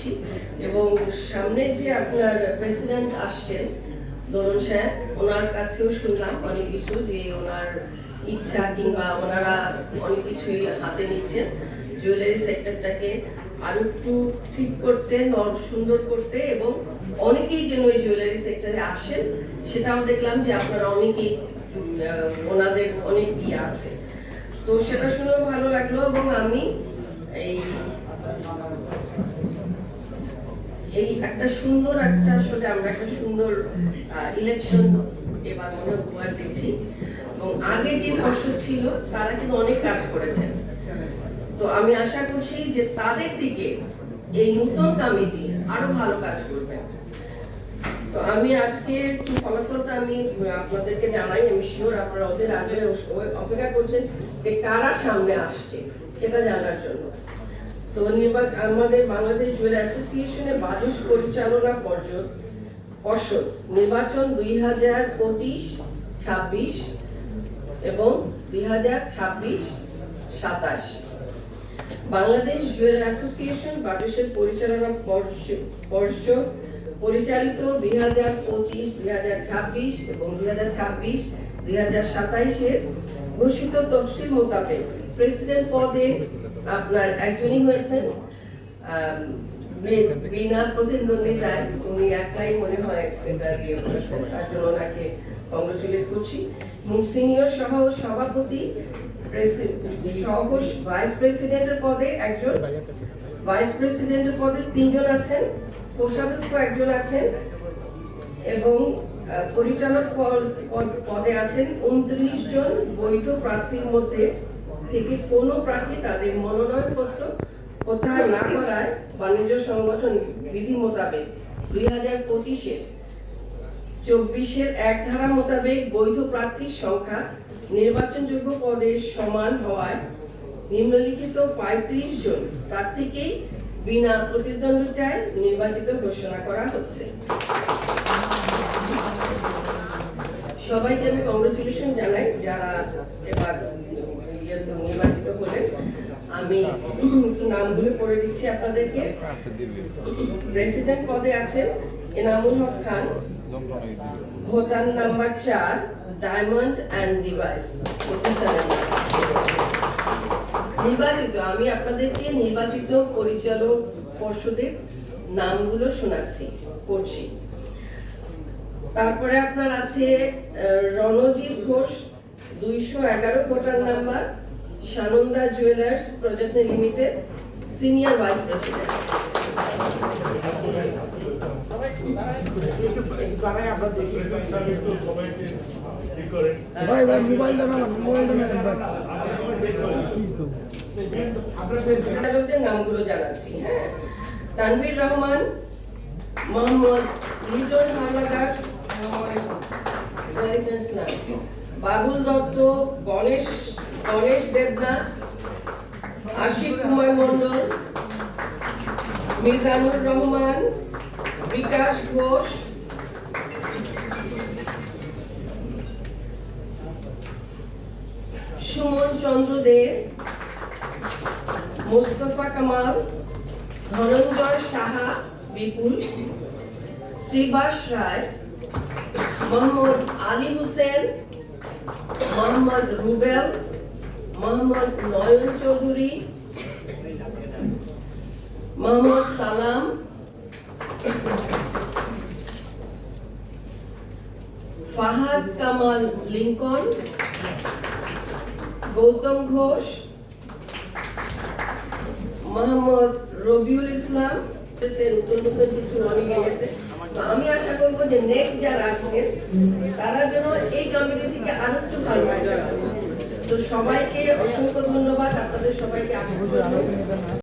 করছি। এবং সামনে যে আপনার প্রেসিডেন্ট আসছেন, দরুন সাহেব, ওনার কাছেও শুনলাম অনেক কিছু যে ওনার ইচ্ছা কিংবা ওনারা অনেক কিছুই হাতে নিচ্ছেন। জুয়েলারি সেক্টরটাকে আরও একটু ঠিক করতে সুন্দর করতে এবং অনেকেই যেন ওই জুয়েলারি সেক্টরে আসেন, সেটাও দেখলাম যে আপনারা অনেকেই ওনাদের অনেক ইয়ে আছে। তো সেটা শুনেও ভালো লাগল এবং আমি এই এই একটা সুন্দর একটা আসলে আমরা একটা সুন্দর ইলেকশন এবার মনে উপহার দিচ্ছি। এবং আগে যে পর্ষদ ছিল, তারা কিন্তু অনেক কাজ করেছেন তো আমি আশা করছি যে তাদের দিকে এই নতুন কমিটি আরও ভালো কাজ করবে। তো আমি আজকে ফলাফলটা আমি আপনাদেরকে জানাই। আমি শিওর আপনারা ওদের আগে অপেক্ষা করছেন যে কারা সামনে আসছে, সেটা জানার জন্য। তো নির্বাচন আমাদের বাংলাদেশ জুয়েল অ্যাসোসিয়েশনের বাজস পরিচালনা পর্ষদ পর্ষদ নির্বাচন দুই হাজার পঁচিশ ছাব্বিশ এবং দুই হাজার ছাব্বিশ সাতাশ। বাংলাদেশ জুয়েল অ্যাসোসিয়েশন বাজসের পরিচালনা পর্ষ- পর্ষদ পরিচালিত দুই হাজার পঁচিশ, দুই হাজার ছাব্বিশ এবং দুই হাজার ছাব্বিশ, দুই হাজার সাতাইশের ঘোষিত তফসিল মোতাবেক প্রেসিডেন্ট পদে আপনার একজনই হয়েছেন বিনা প্রতিদ্বন্দ্বিতায় উনি একলাই মনে হয় তার জন্য ওনাকে কংগ্রেচুলেট করছি। এবং সিনিয়র সহ সভাপতি সহ ভাইস প্রেসিডেন্টের পদে একজন ভাইস প্রেসিডেন্টের পদে তিনজন আছেন, কোষাধ্যক্ষ একজন আছেন, এবং পরিচালক পদ- আছেন উনত্রিশ জন বৈধ প্রার্থীর মধ্যে থেকে কোনো প্রার্থী তাদের মনোনয়নপত্র প্রত্যাহার না করায় বাণিজ্য সংগঠন বিধি মোতাবেক দুই হাজার পঁচিশের চব্বিশের এক ধারা মোতাবেক বৈধ প্রার্থীর সংখ্যা নির্বাচনযোগ্য পদের সমান হওয়ায় নিম্নলিখিত পঁয়ত্রিশ জন প্রার্থীকেই বিনা প্রতিদ্বন্দ্বিতায় নির্বাচিত ঘোষণা করা হচ্ছে। সবাইকে আমি কংগ্রেচুলেশন জানাই, যারা এবার নির্বাচিত হলেন আমি নামগুলো পড়ে দিচ্ছি আপনাদেরকে। প্রেসিডেন্ট পদে আছেন এনামুল হক খান। ভোটার নাম্বার চার ডায়মন্ড অ্যান্ড ডিভাইস নির্বাচিত, আমি আপনাদেরকে নির্বাচিত পরিচালক পর্ষদের নামগুলো শোনাচ্ছি, পড়ছি। তারপরে আপনার আছে রণজিৎ ঘোষ দুইশো এগারো voter number Sananda jewellers project limited senior vice president ভাই ভাই মোবাইলটা না মোবাইলটা না ভাই নামগুলো জানাচ্ছি হ্যাঁ তানভীর রহমান মোহাম্মদ লিটন হাওলাদার আসসালাম। বাবুল দত্ত, গণেশ গণেশ দেবনাথ, আশিক কুমার মন্ডল মিজানুর রহমান, বিকাশ ঘোষ। সুমন চন্দ্র দে, মোস্তফা কামাল, ধনঞ্জয় সাহা, বিপুল, শ্রীবাস রায় মোহাম্মদ আলী হোসেন, মোহাম্মদ রুবেল, মোহাম্মদ নয়ন চৌধুরী, মোহাম্মদ সালাম। ফাহাদ কামাল লিঙ্কন, গৌতম ঘোষ, মোহাম্মদ রবিউল ইসলাম। নতুন নতুন কিছু অনেকে গেছে আমি আশা করব যে নেক্সট যারা আসবে, তারা যেন এই কমিটি থেকে আরও একটু ভালো তো সবাইকে অসংখ্য ধন্যবাদ, আপনাদের সবাইকে আশা